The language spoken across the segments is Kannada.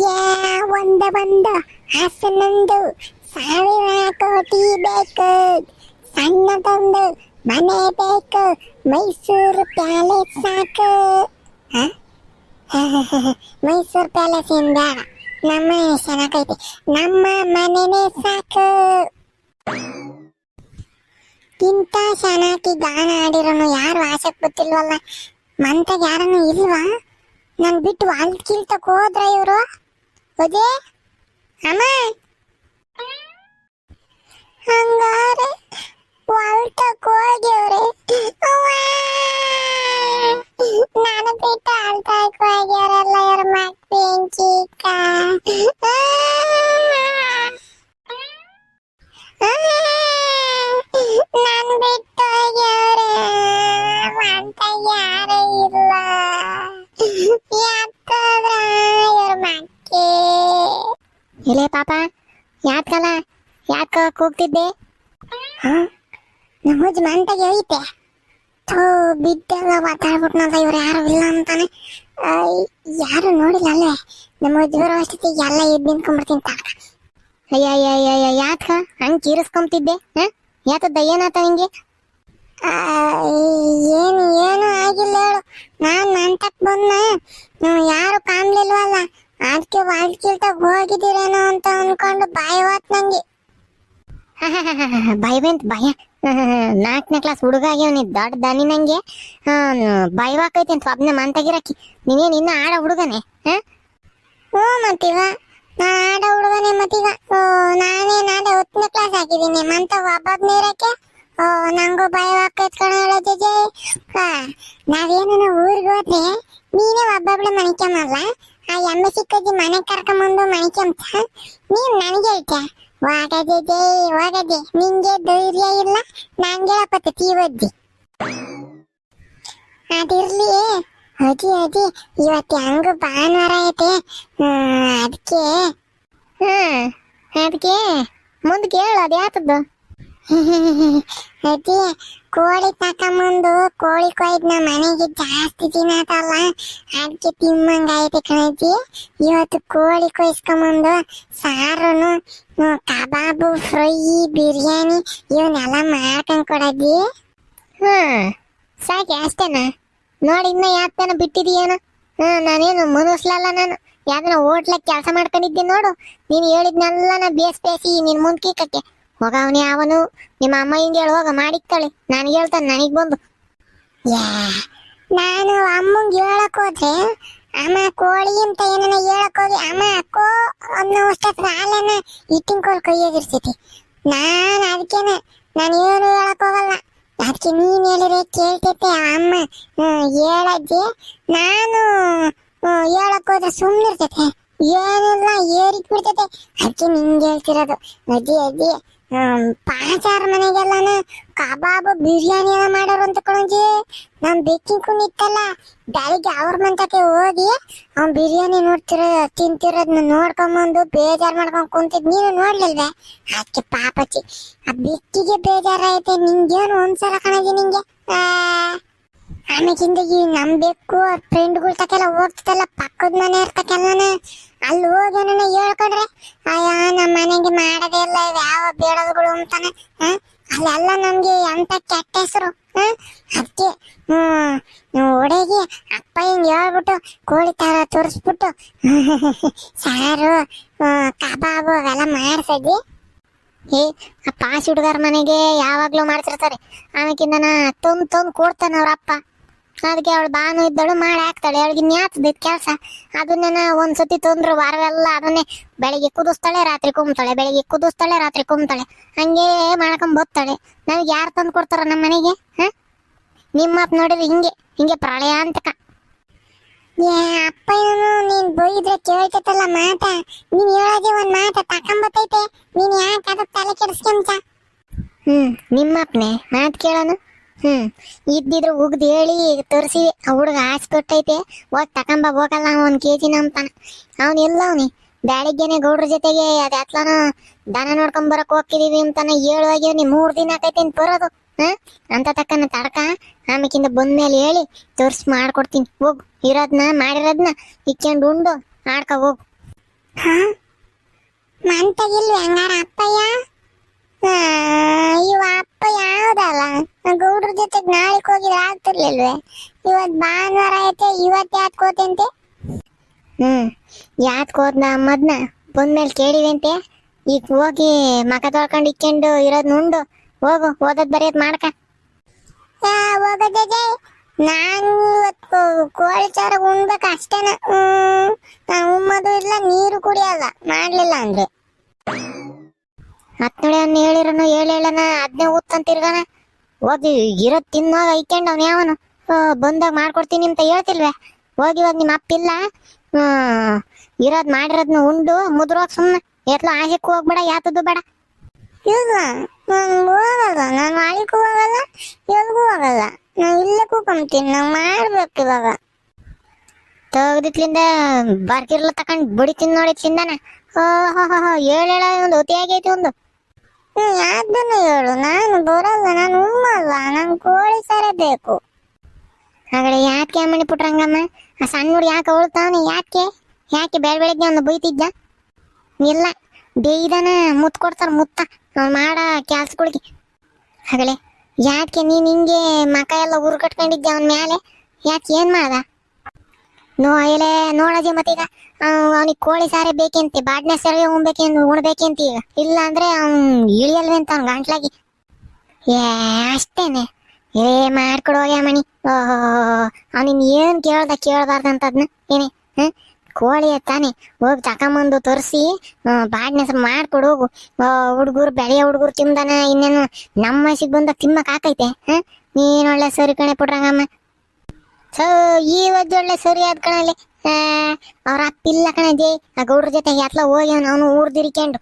ಒಂದ ಒಂದ ಹಾಸನಂದು. ಸಾವಿರ ಕೋಟಿ ಬೇಕು. ಸಣ್ಣದೊಂದು ಮನೆ ಬೇಕು. ಮೈಸೂರು ಪ್ಯಾಲೇಸ್ ಸಾಕು? ಮೈಸೂರು ಪ್ಯಾಲೇಸ್ ಏನ್ ನಮ್ಮ ಚೆನ್ನಾಗೈತಿ ನಮ್ಮ ಮನೆನೇ ಸಾಕು. ಇಂಥ ಚೆನ್ನಾಗಿ ಗಾನ ಆಡಿರೋನು ಯಾರು ಆಸಕ್ ಗೊತ್ತಿಲ್ವಲ್ಲ? ಮಂತಾಗ ಯಾರನ್ನು ಇಲ್ವಾ? ನಾನು ಬಿಟ್ಟು ಅಲ್ಲಿ ಕೀಳ್ತಕ್ಕೆ ಹೋದ್ರ ಇವರು? ಅದೇ ಅಮ್ಮ ಹಂಗಾರೆ ವಾಲ್ತಕ್ ಹೋಗ್ಯವ್ರೆ ಅವ್ವ! ನಾನು ಬಿಟ್ಟು ಅಲ್ತಕ್ ಹೋಗ್ಯಾರಲ್ಲ ಇವ್ರ ಮಕ್ಳೇನ್ ಚಿಕ್ಕ ನನ್ ಬಿಟ್ಟು ಹೋಗ್ಯವ್ರೆ ಅಂತ ಯಾರು ಇಲ್ಲ ಯಾಕಂದ್ರ ಇವ್ರ ಮಕ್ಕೇ ಎಲೆ ಪಾಪ ಯಾಕಲ್ಲ ಯಾಕ ಕೂಗ್ತಿದ್ದೆ. ನಮ್ಮಜ್ಜ ಮಂತಾಗೆ ಐತೆ ಥೋ ಬಿದ್ದೆಲ್ಲ ಮಾತಾಡ್ಬಿಟ್ನಲ್ಲ ಇವ್ರು ಯಾರು ಇಲ್ಲ ಅಂತಾನೆ. ಯಾರು ನೋಡಿಲ್ಲ ಅಲ್ಲೇ. ನಮ್ಮ ಅಜ್ಜ ಬರೋ ಅಷ್ಟೊತ್ತಿಗೆ ಎಲ್ಲ ಎದ್ದು ನಿಂತ್ಕೊಂಡ್ಬಿಡ್ತೀನಿ ತಾಕ ಅಯ್ಯ ಅಯ್ಯ ಅಯ್ಯ ಅಯ್ಯ ಯಾಕ ಹಂಗ್ ಕೀರಿಸ್ಕೊಂತಿದ್ದೆ ಹ? ಯಾತದ್ದ ಏನಾತ ನಿಂಗೆ? ಏನು ಏನು ಆಗಿಲ್ಲ ಹೇಳು. ನಾನ್ ಅಂತಕ್ ಬಂದ. ಯಾರು ಕಾಣ್ಲಿಲ್ವಲ್ಲ. ಅದಕ್ಕೆ ವಾಲ್ಕಿಲ್ತಾಗ ಹೋಗಿದ್ದೀರೇನೋ ಅಂತ ಅನ್ಕೊಂಡು ಭಯವಾತ್ ನಂಗೆ. ಭಯ ಬಂತ ಭಯ ನಾಲ್ಕನೇ ಕ್ಲಾಸ್ ಹುಡುಗ ಆಗ್ಯವನಿ, ದೊಡ್ಡ ದಾನಿ ನಂಗೆ. ಭಯವಾಕೈತಿ ಅಂತ ಸ್ವಪ್ನ ಮಂತಾಗಿರಕಿ ನೀನೇನು ಇನ್ನ ಆಡ ಹುಡುಗನೆ ಹ್ಞೂ ಮತ್ತೀಗ. ನಾ ಆಡ ಹುಡುಗನೆ ಮತ್ತೀಗ. ಓ, ನಾನೇ ನಾಳೆ ಹತ್ತನೇ ಕ್ಲಾಸ್ ಹಾಕಿದ್ದೀನಿ ಮಂತ ಒಬ್ಬೊಬ್ನೇ ಇರಕ್ಕೆ ಓ, ನಂಗೂ ಭಯವಾಕೈತ್ ಕಣ ಹೇಳೋ ಜಜೆ. ನಾವೇನ ಊರಿಗೆ ಹೋದ್ರೆ ನೀನೇ ಒಬ್ಬೊಬ್ಳೆ ಮಣಿಕಮ್ಮಲ್ಲ ಆ ಎಮ್ಮೆ ಸಿಕ್ಕಜ್ಜಿ ಮನೆ ಕರ್ಕೊಂಬಂದು ಮಣಿಕಂತ ನೀನ್ ನನಗೆ ಹೇಳ್ತೀಯ? ವಾಗದೆ ಜೈ ನಿಂಗೆ ಧೈರ್ಯ ಇಲ್ಲ, ನಂಗೆ ಹೇಳಪತ್ತೆ ತೀವಜ್ಜಿ ಅದಿರ್ಲಿ ಅಜ್ಜಿ ಅಜ್ಜಿ ಇವತ್ತು ಹೆಂಗ ಭಾನುವಾರ ಐತೆ? ಅದಕ್ಕೆ ಹ್ಮ್ ಅದಕ್ಕೆ ಮುಂದೆ ಕೇಳು ಅದು ಅಜ್ಜಿ, ಕೋಳಿ ತಕೊಂಬಂದು ಕೋಳಿ ಕೊಯ್ದು ಮನೆಗೆ ಜಾಸ್ತಿ ದಿನ ಆತಲ್ಲ ಅದಕ್ಕೆ ತಿಮ್ಮಂಗಾಯ್ತು ಕಣಜ್ಜಿ. ಇವತ್ತು ಕೋಳಿ ಕೊಯ್ಸ್ಕೊಂಬಂದು ಸಾರುನು ಕಬಾಬು, ಫ್ರೈ, ಬಿರಿಯಾನಿ, ಇವನ್ನೆಲ್ಲ ಮಾಡ್ಕೊಂಡ್ ಕೊಡಜ್ಜಿ. ಹ್ಮ್ ಸಾಕೆ ಅಷ್ಟೇನಾ? ನೋಡಿ ಇನ್ನ ಯಾತನ ಬಿಟ್ಟಿದೀಯೇನ? ಹ್ಮ್ ನಾನೇನು ಮನಸ್ಲಲ್ಲ ನಾನು. ಯಾವ್ದನ ಹೋಟ್ಲಾಗ ಕೆಲಸ ಮಾಡ್ಕೊಂಡಿದ್ದೆ ನೋಡು. ನೀನು ಹೇಳಿದ್ನೆಲ್ಲ ನಾ ಬೇಸ್ ಬೇಸಿ ನಿನ್ ಮುಂದ್ ಕೀಕಕ್ಕೆ. ಹೋಗ ಅವನು, ನಿಮ್ಮ ಅಮ್ಮ ಹಿಂಗೆ ಹೇಳುವಾಗ ಹೋಗ ಮಾಡಿಕ್ತಾಳೆ. ನನಗೆ ಹೇಳ್ತಾನೆ, ನನಗೆ ಬಂದು. ಯಾ, ನಾನು ಅಮ್ಮಂಗೆ ಹೇಳಕ್ ಹೋದ್ರೆ, ಅಮ್ಮ ಕೋಳಿ ಅಂತ ಏನನ್ನ ಹೇಳಕ್ ಹೋಗಿ ಅಮ್ಮ ಅಕ್ಕೋ ಅನ್ನೋ ಅಷ್ಟೊತ್ತಿಗೆ ಹಾಲನ್ನ ಇಟ್ಟಿನ ಕೋಲ್ ಕೈಯಾಗಿರ್ತೈತಿ ನಾನು ಅದಕ್ಕೇನೆ ನಾನು ಏನು ಹೇಳಕ್ ಹೋಗಲ್ಲ. ಅದಕ್ಕೆ ನೀನು ಹೇಳಿದ್ರೆ ಕೇಳ್ತೈತೆ ಅಮ್ಮ ಹೇಳಜ್ಜಿ ನಾನು ಹೇಳಕ್ ಹೋದ್ರೆ ಸುಮ್ಮನಿರ್ತೈತೆ ಏನಿಲ್ಲ ಏರಿಕ್ ಬಿಡ್ತೈತೆ ಅದಕ್ಕೆ ನಿಂಗೆ ಹೇಳ್ತಿರೋದು. ಅಜ್ಜಿ ಅಜ್ಜಿ ಪಾಚಾರ ಮನೆಗೆಲ್ಲಾನ ಕಬಾಬ್, ಬಿರಿಯಾನಿ ಎಲ್ಲ ಮಾಡೋರು ಅಂತ ಕಣಜಿ. ನಮ್ ಬೆಕ್ಕಿ ನಿತ್ತಲ್ಲ ಬೆಳಿಗ್ಗೆ ಅವ್ರ ಮಂತಕ್ಕೆ ಹೋಗಿ ಅವ್ನ್ ಬಿರಿಯಾನಿ ನೋಡ್ತಿರ, ತಿಂತಿರೋದ್ನ ನೋಡ್ಕೊಂಬಂದು ಬೇಜಾರ್ ಮಾಡ್ಕೊಂಡ್ ಕುಂತಿದ್ ನೀನು ನೋಡ್ಲಿಲ್ವೇ? ಅದಕ್ಕೆ ಪಾಪಚ್ಚಿ. ಆ ಬೆಕ್ಕಿಗೆ ಬೇಜಾರಾಯ್ತೆ, ನಿಂಗೇನು ಒಂದ್ಸಲ ಕಣಜಿ ನಿಂಗೆ? ಆಮೇಕಿಂದ ಈ ನಮ್ ಬೆಕ್ಕು ಫ್ರೆಂಡ್ಗಳ ತಕ್ಕೆಲ್ಲ ಹೋಗ್ತಿದ್ದಲ್ಲ ಪಕ್ಕದ ಮನೆ ಇರ್ತಕ್ಕೆಲ್ಲನ? ಅಲ್ಲಿ ಹೋಗಿ ನನಗೆ ಹೇಳ್ಕೊಂಡ್ರೆ. ಅಯ್ಯ ನಮ್ಮ ಮನೆಗೆ ಮಾಡೋದೇ ಇಲ್ಲ ಯಾವ ಬೇಡದಗಳು ಅಂತಾನೆ? ಅಲ್ಲೆಲ್ಲ ನಮ್ಗೆ ಎಂತ ಕೆಟ್ಟ ಹೆಸರು. ಅದಕ್ಕೆ ಹ್ಮ್ ಒಡೆಗೆ ಅಪ್ಪ ಹಿಂಗ್ ಹೇಳ್ಬಿಟ್ಟು ಕೋಳಿ ತರ ತೋರಿಸ್ಬಿಟ್ಟು. ಸಾರು ಕಬಾಬು ಅವೆಲ್ಲ ಮಾಡ್ಸಜ್ಜಿ ಏ, ಆ ಪಾಸ್ ಹುಡುಗರ ಮನೆಗೆ ಯಾವಾಗ್ಲೂ ಮಾಡ್ತಿರ್ತಾರೆ ಆಮೇಕಿಂದ ತುಂಬ ತುಂಬ ಕೊಡ್ತಾನ ಅವ್ರ ಅಪ್ಪ. ಅದಕ್ಕೆ ಅವಳು ಬಾನು ಇದ್ದಳು, ಮಾಡಿ ಹಾಕ್ತಾಳೆ. ಅವಳಿಗೆ ಇನ್ಯಾತದ ಕೆಲಸ? ಅದನ್ನ ಒಂದ್ಸತಿ ತೊಂದ್ರು, ವಾರವೆಲ್ಲ ಅದನ್ನೇ ಬೆಳಿಗ್ಗೆ ಕುದಿಸ್ತಾಳೆ, ರಾತ್ರಿ ಕುಮ್ತಾಳೆ ಬೆಳಿಗ್ಗೆ ಕುದಿಸ್ತಾಳೆ, ರಾತ್ರಿ ಕುಮ್ತಾಳೆ ಹಂಗೆ ಮಾಡ್ಕೊಂಡ್ ಬತ್ತಾಳೆ. ನಮಗೆ ಯಾರು ತಂದು ಕೊಡ್ತಾರ ನಮ್ಮ ಮನೆಗೆ? ಹ? ನಿಮ್ಮ ಅಪ್ಪ ನೋಡಿದ್ರೆ ಹಿಂಗೆ ಹಿಂಗೆ ಪ್ರಳಯ ಅಂತಕ ಏ, ಅಪ್ಪ ಏನು ನೀನ್ ಬೈದ್ರೆ ಕೇಳ್ತೈತಲ್ಲ ಮಾತ. ನೀನ್ ಹೇಳೋದೇ ಒಂದ್ ಮಾತ ತಕೊಂಬತ್ತೈತೆ ನೀನ್ ಯಾಕೆ ಅದಕ್ಕೆ ತಲೆ ಕೆಡಿಸ್ಕೊಂತ ಹ್ಮ್ ನಿಮ್ಮಪ್ಪನೆ ಮಾತು ಕೇಳೋನು? ಹ್ಮ್. ಇದ್ದಿದ್ರು ಉಗ್ದು ಹೇಳಿ ತೋರಿಸಿ, ಆ ಹುಡುಗ ಆಸೆ ಕೊಟ್ಟೈತೆ. ಹೋಗಿ ತಕೊಂಬ, ಹೋಗಲ್ಲ ಅವ ಕೆ ಕೆಜಿ ಅಂತಾನ ಅವನ್ ಇಲ್ಲ ಅವನಿ. ಬ್ಯಾಳಿಗ್ಗೆನೆ ಗೌಡ್ರ ಜೊತೆಗೆ ಅದ್ ಎತ್ಲಾನ ದನ ನೋಡ್ಕೊಂಡ್ ಬರಕ್ ಹೋಗ್ತಿದೀವಿ ಅಂತಾನ ಹೇಳುವಾಗ ನೀ ಮೂರು ದಿನ ಆಕೈತೆ ಅಂತ ಬರೋದು. ಹ? ಅಂತ ತಕ್ಕನ ತಡ್ಕ ಆಮೇಕಿಂದ ಬಂದ್ಮೇಲೆ ಹೇಳಿ, ತೋರ್ಸಿ ಮಾಡ್ಕೊಡ್ತೀನಿ. ಹೋಗು, ಇರೋದ್ನ, ಮಾಡಿರೋದ್ನ ಇಕ್ಕೊಂಡು ಉಂಡು, ಆಡ್ಕ ಹೋಗು. ಹಾ? ಮಂತಗಿಲ್ವಿ ಹಂಗಾರ ಅಪ್ಪಯ್ಯ? ಇವ ಅಪ್ಪ ಯಾವ್ದಲ್ಲ? ಗೌಡ್ರ ಜೊತೆಗೆ ನಾಳೆಗೆ ಹೋಗಿದ್ರೆ ಆಗ್ತಿರ್ಲಿಲ್ವೇ? ಇವತ್ ಭಾನುವಾರ ಐತೆ ಇವತ್ತು ಯಾತ್ ಕೋತಂತೆ ಹ್ಮ್ ಯಾತ್ ಅಮ್ಮದ್ನ ಮದ್ನ? ಬಂದ್ಮೇಲೆ ಕೇಳಿವಂತೆ? ಈಗ ಹೋಗಿ ಮಕ ತೊಳ್ಕೊಂಡು ಇಕ್ಕೊಂಡು ಇರೋದ್ ನುಂಡು. ಹೋಗು, ಓದೋದ್ ಬರೆಯೋದ್ ಮಾಡ್ಕ. ಹೋಗದೆ ನಾನು ಇವತ್ತು ಕೋಳಿ ಚಾರ ಉಣ್ಬೇಕು ಅಷ್ಟೇನ. ಉಮ್ಮದು ಇಲ್ಲ, ನೀರು ಕುಡಿಯಲ್ಲ. ಮಾಡ್ಲಿಲ್ಲ ಅಂದ್ರೆ. ಹತ್ತನೇ ಅನ್ನ ಹೇಳಿರನು ಹೇಳೇಳನ ಅದ್ನೇ ಊದ್ಕೊಂಡ್ ತಿರ್ಗಾನ. ಹೋಗಿ ಇರೋದ್ ತಿನ್ನೋ ಐಕೆಂಡ್ ಅವನು ಯಾವನು? ಬಂದಾಗ ಮಾಡ್ಕೊಡ್ತೀನಿ ಅಂತ ಹೇಳ್ತಿಲ್ವೇ? ಹೋಗಿ ಹೋಗಿ ನಿಮ್ಮ ಅಪ್ಪಿಲ್ಲ ಹ್ಮ್ ಇರೋದ್ ಮಾಡಿರೋದ್ನ ಉಂಡು ಮುದ್ರೋಗ್ ಸುಮ್ಮನೆ ಎತ್ಲ ಆಸೆಕ್ ಹೋಗ್ಬೇಡ ಯಾತದ್ದು ಬೇಡ. ಇಲ್ಲ ನಾನು ಹೋಗಲ್ಲ. ನಾನು ಆಳಿಗೂ ಹೋಗಲ್ಲ ಎಲ್ಗೂ ಹೋಗಲ್ಲ. ನಾನು ಇಲ್ಲೇ ಕೂಕೊಂತೀನಿ ನಾವು ಮಾಡ್ಬೇಕು ಇವಾಗ. ತೆಗ್ದಿತ್ಲಿಂದ ಬರ್ಕಿರ್ಲ ತಕೊಂಡ್ ಬಡಿತೀನಿ ನೋಡಿ ತಿಂದಾನ ಹೇಳ ಒಂದು ಅತಿಯಾಗೈತಿ ಒಂದು. ಹ್ಮ್, ಅದನ್ನು ಹೇಳು. ನಾನು ಬರಲ್ಲ, ನಾನು ಉಮ್ಮಲ್ಲ ನಂಗೆ ಕೋಳಿ ಸರ ಬೇಕು ಹಾಗಾದ್ರೆ ಯಾಕೆ ಮಣಿ ಪುಟ್ರಂಗಮ್ಮ ಆ ಸಣ್ಣ ಹುಡುಗ ಯಾಕೆ ಅವಳ್ತಾವನಿ ಯಾಕೆ? ಯಾಕೆ ಬೆಳ ಬೆಳಗ್ಗೆ ಒಂದು ಬೈತಿದ್ದ? ಇಲ್ಲ, ಬೇಯ್ದನ ಮುತ್ ಕೊಡ್ತಾರ ಮುತ್ತ. ಅವ್ನು ಮಾಡ ಕೆಲ್ಸಗಳಿಗೆ ಹಾಗಲೇ ಯಾಕೆ ನೀನ್ ಹಿಂಗೆ ಮಕ ಎಲ್ಲ ಉರು ಕಟ್ಕೊಂಡಿದ್ದೆ ಅವನ ಮೇಲೆ ಯಾಕೆ ಏನು ಮಾಡ್ದ? ನೋ, ಎಲೆ ನೋಡಜಿ ಮತ್ತೀಗ ಅವನಿಗೆ ಕೋಳಿ ಸಾರೆ ಬೇಕಂತೆ ಬಾಡ್ನೆ ಸರಿ ಉಣ್ಬೇಕೇನು, ಉಣ್ಬೇಕಂತ ಈಗ? ಇಲ್ಲ ಅಂದ್ರೆ ಅವ್ನ್ ಇಳಿಯಲ್ವೇ ಅಂತ ಗಂಟಲಾಗಿ ಗಂಟ್ಲಾಗಿ ಏ, ಅಷ್ಟೇನೆ. ಏ, ಮಾಡ್ಕೊಡು ಹೋಗ್ಯ ಮಣಿ. ಓಹೋ ಅವನಿನ್ ಏನ್ ಕೇಳ್ದ, ಕೇಳಬಾರ್ದಂತದ್ನ, ಏನೇ, ಹ? ಕೋಳಿ ತಾನೆ, ಹೋಗಿ ತಕೊಂಬಂದು ತೋರಿಸಿ ಬಾಡ್ನೆ ಮಾಡ್ಕೊಡು ಹೋಗು. ಹುಡುಗರು, ಬೆಳೆಯ ಹುಡುಗರು ತಿಂದಾನ, ಇನ್ನೇನು ನಮ್ಮ ಬಂದ ತಿಮ್ಮಕ್ ಹಾಕೈತೆ, ಹ? ನೀನ್ ಒಳ್ಳೆ ಸರಿ ಕಣೆ ಪುಟ್ರಂಗಮ್ಮ. ಸೊ ಈ ಒಜ್ಜೆ ಒಳ್ಳೆ ಸರಿ ಆದ ಕಣಲ್ಲಿ ಅವ್ರ ಅಪ್ಪಿಲ್ಲ ಕಣಜಿ ಆ ಗೌಡ್ರ ಜೊತೆ ಎತ್ಲ ಹೋಗಿ ಅವನು ಊರ್ದಿರಿಕೊಂಡು.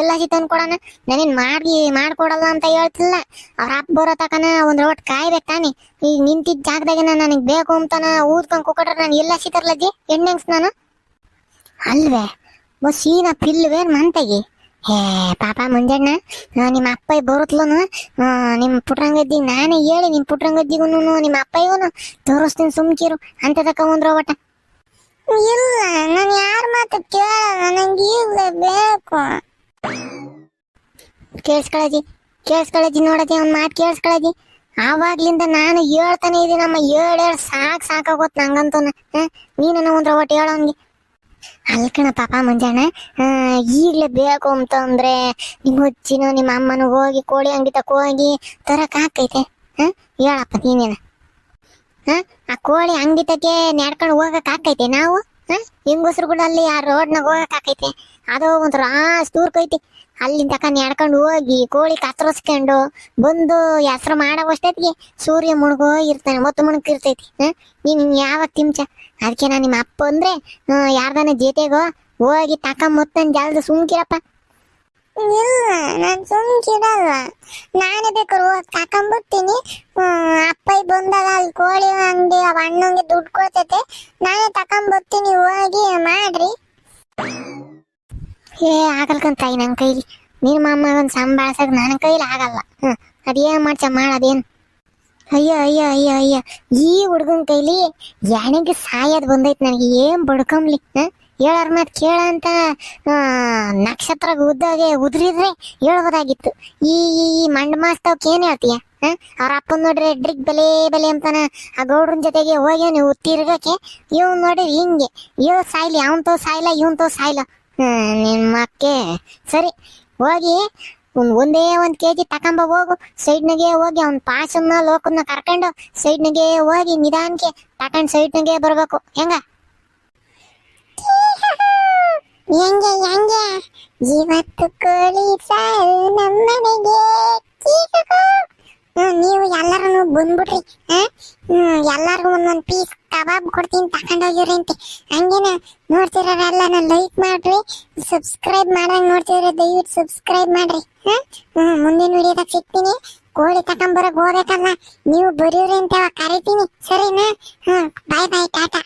ಎಲ್ಲ ಸಿತನ್ ಕೊಡೋಣ ನಾನೇನ್ ಮಾಡಿ ಮಾಡ್ಕೊಡಲ್ಲ ಅಂತ ಹೇಳ್ತಿಲ್ಲ. ಅವ್ರ ಅಪ್ಪ ಬರೋ ತಕನ ಒಂದ್ ರೋಟ್ ಕಾಯ್ಬೇಕು ತಾನೆ. ಈಗ ನಿಂತಿದ್ದ ಜಾಗದಾಗನ ನನಗೆ ಬೇಕು ಅಂತಾನ ಊದ್ಕೊಂಡ್ ಕುಕ್ಕಟ್ರೆ ನಾನು ಎಲ್ಲ ಸಿತರ್ಲಜ್ಜಿ ಎಣ್ಣೆಂಗ್ಸ್ ನಾನು? ಅಲ್ವೇ? ಸೀನ ಪಿಲ್ವೇನ್ ಮಂತಗಿ? ಹೇ, ಪಾಪ ಮುಂಜಾನ ನಿಮ್ಮ ಅಪ್ಪ ಬರುತ್ತಲನು ನಿಮ್ಮ ಪುಟ್ರಂಗದ್ದಿ ನಾನೇ ಹೇಳಿ ನಿಮ್ಮ ಪುಟ್ರಂಗದ್ದಿಗೂ ನಿಮ್ಮ ಅಪ್ಪಯ್ಯೂ ತೋರಿಸ್ತೀನಿ ಸುಮ್ಕಿರು ಅಂತ ತಕ ಒಂದ್ರ ಒಟ್ಟ ಇಲ್ಲ, ನಾನು ಯಾರ ಮಾತು ಕೇಳ ನಂಗೆ ಈಗಲೇ ಬೇಕು. ಕೇಳಿಸ್ಕೊಳಜಿ ಕೇಳಿಸ್ಕೊಳಜಿ ನೋಡಜಿ ಅವ್ನ ಮಾತು ಕೇಳಿಸ್ಕೊಳಜಿ. ಆವಾಗ್ಲಿಂದ ನಾನು ಹೇಳ್ತಾನೆ ಇದೀನಮ್ಮ, ಏಳ್ ಏಳ್ ಸಾಕ್ ಸಾಕಾಗೋತ್ ನಂಗಂತೂ ನೀನ ಒಂದ್ರ ಒಟ್ಟು ಹೇಳೋನ್ಗೆ ಅಲ್ಕಣ ಪಾಪ ಮುಂಜಾನ. ಈಗಲೇ ಬೇಕು ಅಂತಂದ್ರೆ ನಿಮ್ಮ ಅಜ್ಜಿನೋ ನಿಮ್ಮ ಅಮ್ಮನೂ ಹೋಗಿ ಕೋಳಿ ಅಂಗಡಿ ತಕ ಹೋಗಿ ತರಕ್ ಹಾಕೈತೆ ಹಾ ಹೇಳಪ್ಪ ನೀನೇನ? ಹಾ ಆ ಕೋಳಿ ಅಂಗಡಿ ತಕ್ಕೆ ನಡ್ಕೊಂಡು ಹೋಗಕ್ ಹಾಕೈತೆ ನಾವು? ಹ ಹೆಂಗಸ್ರು ಕೂಡ ಅಲ್ಲಿ ಆ ರೋಡ್ನಾಗ ಹೋಗಕ್ ಆಕೈತೆ. ಅದು ಒಂಥರ ದೂರ್ಕೈತಿ ಅಲ್ಲಿಂದ ತಕ ನಡ್ಕೊಂಡು ಹೋಗಿ, ಕೋಳಿ ಕತ್ತರಿಸ್ಕೊಂಡು ಬಂದು ಹೆಸ್ರು ಮಾಡೋವಷ್ಟೊತ್ತಿಗೆ ಸೂರ್ಯ ಮುಳುಗೋ ಇರ್ತಾನೆ, ಮತ್ತು ಮುಣುಕಿರ್ತೈತಿ ನೀನ್ ಯಾವಾಗ ತಿಂಚ? ಅದಕ್ಕೆ ನಾನು ನಿಮ್ಮ ಅಪ್ಪ ಅಂದ್ರೆ ಯಾರ್ದಾನ ಜೊತೆಗೋ ಹೋಗಿ ತಕೊಂಬತ್ತನ್ ಜಲ್ದ ಸುಮ್ಕಿರಪ್ಪ. ಇಲ್ಲ, ನಾನು ಸುಮ್ಕಿರಲ್ಲ. ನಾನೇ ಬೇಕಾದ್ರೆ ಹೋಗಿ ತಕೊಂಬಿಡ್ತೀನಿ ಅಪ್ಪ ಬಂದಾಗ ಅಲ್ಲಿ ಕೋಳಿ ಅಂಗಡಿ, ಅವ ಅಣ್ಣಂಗೆ ದುಡ್ಡು ಕೊಡ್ತೈತೆ. ಏ ಆಗಲ್ಕಂತಾಯಿ ನನ್ನ ಕೈಲಿ. ನಿಮ್ಮ ಅಮ್ಮಗನ್ ಸಂಭಾಳ್ಸಕ್ ನನ್ನ ಕೈಲಿ ಆಗಲ್ಲ. ಹ್ಮ್ ಅದೇನು ಮಾಡ್ಸ ಮಾಡದೇನು ಅಯ್ಯೋ ಅಯ್ಯೋ ಅಯ್ಯೋ ಅಯ್ಯೋ. ಈ ಹುಡುಗನ ಕೈಲಿ ಯಾಣಿಗೆ ಸಾಯೋದು ಬಂದೈತೆ ನನಗೆ? ಏನ್ ಬಡ್ಕೊಂಬ್ಲಿ ಹೇಳೋರ್ ಮಾತ್ ಕೇಳ ಅಂತ ನಕ್ಷತ್ರ ಉದ್ದಾಗೆ ಉದ್ರಿದ್ರೆ ಹೇಳ್ಬೋದಾಗಿತ್ತು. ಈ ಈ ಮಂಡ್ ಮಾಸ್ತವಕ್ಕೆ ಏನು ಹೇಳ್ತೀಯ? ಅವ್ರ ಅಪ್ಪನ ನೋಡ್ರಿ ಡ್ರಿಗ್ ಬೆಲೆ ಬೆಲೆ ಅಂತಾನ. ಆ ಗೌಡ್ರನ್ ಜೊತೆಗೆ ಹೋಗ್ಯ ನೀವು ತಿರ್ಗಕ್ಕೆ. ಇವ್ ನೋಡ್ರಿ ಹಿಂಗೆ. ಇವ್ ಸಾಯ್ಲಿ, ಅವನ್ ತೋ ಸಾಯ್ಲ, ಇವನ್ ತೋ ಸಾಯ್ಲ. ನಿಮ್ಮ ಅಕ್ಕೆ ಸರಿ, ಹೋಗಿ, ಒಂದ್ ಒಂದೇ ಒಂದ್ ಕೆಜಿ ತಕೊಂಬ ಹೋಗು. ಸೈಡ್ನಾಗೆ ಹೋಗಿ ಅವ್ನ ಪಾಸನ್ನ ಲೋಕನ್ನ ಕರ್ಕೊಂಡು ಸೈಡ್ನಾಗೆ ಹೋಗಿ ನಿಧಾನಕ್ಕೆ ತಕೊಂಡ್ ಸೈಡ್ನಾಗೆ ಬರ್ಬೇಕು. ಹೆಂಗ? ಹೆಂಗೆ ಹೆಂಗೆ? ಇವತ್ತು ಕೋಳಿ ಸಾರು ನಮ್ಮನೆಗೆ. ನೀವು ಎಲ್ಲರೂ ಬಂದ್ಬಿಟ್ರಿ ಎಲ್ಲರಿಗೂ ಒಂದೊಂದು ಪೀಸ್ ಕಬಾಬ್ ಕೊಡ್ತೀನಿ ತಗೊಂಡೋಗಿರಿ ಅಂತೆ ಹಂಗೇನ ನೋಡ್ತಿರೋರೆಲ್ಲ ನಾನು ಲೈಕ್ ಮಾಡ್ರಿ ಸಬ್ಸ್ಕ್ರೈಬ್ ಮಾಡಂಗ್ ನೋಡ್ತಿದ್ರೆ ದಯವಿಟ್ಟು ಸಬ್ಸ್ಕ್ರೈಬ್ ಮಾಡ್ರಿ. ಹ್ಮ್? ಮುಂದಿನ ವಿಡಿಯೋದಾಗ ಸಿಗ್ತೀನಿ. ಕೋಳಿ ತಕೊಂಬರಕ್ ಹೋಗ್ಬೇಕಲ್ಲ, ನೀವು ಬರೀವ್ರಿ ಅಂತ ಕರಿತೀನಿ. ಸರಿನಾ? ಹ್ಮ್ ಬಾಯ್ ಬಾಯ್ ಟಾಟಾ.